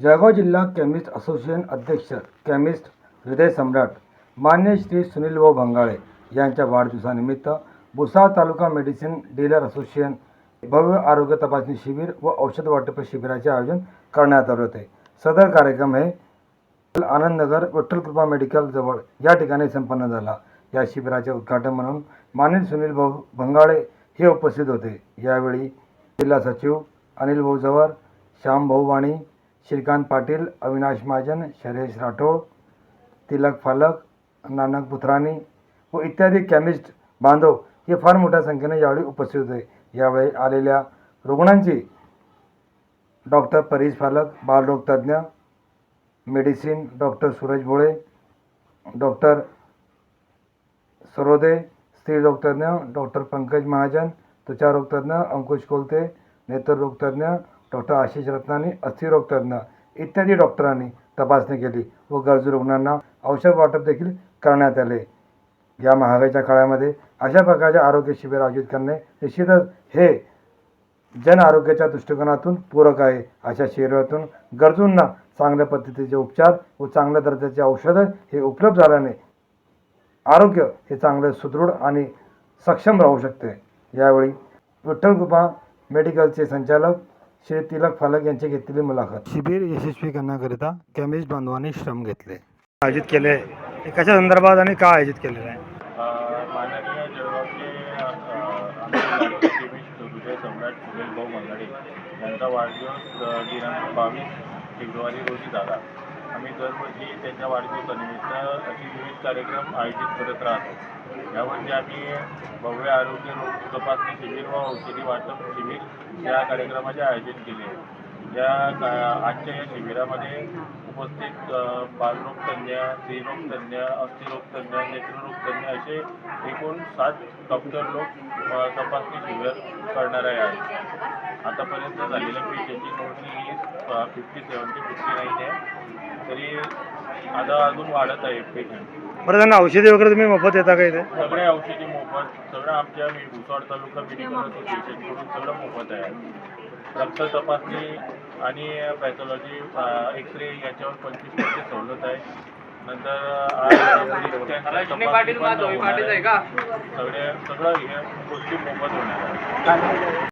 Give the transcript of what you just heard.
जळगाव जिल्हा chemist association अध्यक्ष chemist हृदय सम्राट मान्य श्री सुनीलभाऊ भंगाळे यांच्या वाढदिवसानिमित्त भुसाळ तालुका मेडिसिन डीलर असोसिएशन भव्य आरोग्य तपासणी शिबिर व औषध वाटप शिबिराचे आयोजन करण्यात आले होते. सदर कार्यक्रम हे आनंदनगर विठ्ठलकृपा मेडिकल जवळ या ठिकाणी संपन्न झाला. या शिबिराचे उद्घाटन म्हणून मान्य सुनील भाऊ भंगाळे हे उपस्थित होते. यावेळी जिल्हा सचिव अनिल भाऊ जवळ श्याम भाऊ वाणी श्रीकांत पाटील अविनाश महाजन शैलेश राठोड तिलक फालक नानक पुत्रानी व इत्यादी केमिस्ट बांधव हे फार मोठ्या संख्येने यावेळी उपस्थित होते. यावेळी आलेल्या रुग्णांची डॉक्टर परीश फालक बालरोग तज्ज्ञ medicine doctor Suraj Bhole doctor Sarode स्त्री रोगतज्ञ डॉक्टर पंकज महाजन त्वचारोगतज्ञ अंकुश कोलते नेत्ररोगतज्ञ डॉक्टर आशिष रत्नानी अस्थिरोगतज्ञ इत्यादी डॉक्टरांनी तपासणी केली व गरजू रुग्णांना औषध वाटप देखील करण्यात आले. या महागाईच्या काळामध्ये अशा प्रकारचे आरोग्य शिबिर आयोजित करणे निश्चितच हे जन आरोग्याच्या दृष्टिकोनातून पूरक आहे. अशा शिबिरातून गरजूंना चांगल्या पद्धतीचे उपचार व चांगल्या दर्जाचे औषधं हे उपलब्ध झाल्याने आरोग्य हे चांगले सुदृढ आणि सक्षम राहू शकते. यावेळी विठ्ठल मेडिकलचे संचालक श्री तिलक फालक यांची घेतलेली मुलाखत. शिबिर यशस्वी करण्याकरिता केमिस्ट बांधवांनी श्रम घेतले. आयोजित केले. कशा संदर्भात आणि का आयोजित केलेलं आहे? माननीय जळगावचे सम्राट सुनील भाऊ मंगाडे यांचा वाढदिवस दिनांक बावीस फेब्रुवारी रोजी झाला. आम्ही दरवर्षी त्यांच्या वाढदिवसानिमित्त असे विविध कार्यक्रम आयोजित करत राहतो. यावर्षी आम्ही भव्य आरोग्य रोग तपासणी शिबिर व औषधी वाटप शिबिर या कार्यक्रमाचे आयोजन केले. आहे या आजच्या या शिबिरामध्ये उपस्थित अ, बालरोग तज्ज्ञ स्त्रीरोग तज्ज्ञ अस्थिरोग तज्ज्ञ नेत्ररोग तज्ज्ञ असे एकूण सात डॉक्टर लोक तपासणी शिबिर करणारे आहेत आतापर्यंत झालेल्या पेशंटची नोंदणी ही फिफ्टी सेवन ते फिफ्टी नाईन आहे. तरी आता अजून वाढत आहे पेशंट बरं त्यांना औषधी वगैरे तुम्ही मोफत देता का इथे? सगळे औषधी मोफत सगळं आमच्या मी भुसावळ तालुका मेडिकल असोसिएशनकडून सगळं मोफत आहे. रक्त तपासणी आणि पॅथॉलॉजी एक्स रे याच्यावर पंचवीस टक्के सवलत आहे. नंतर आहे. सगळे सगळं हे गोष्टी मोफत होणार आहे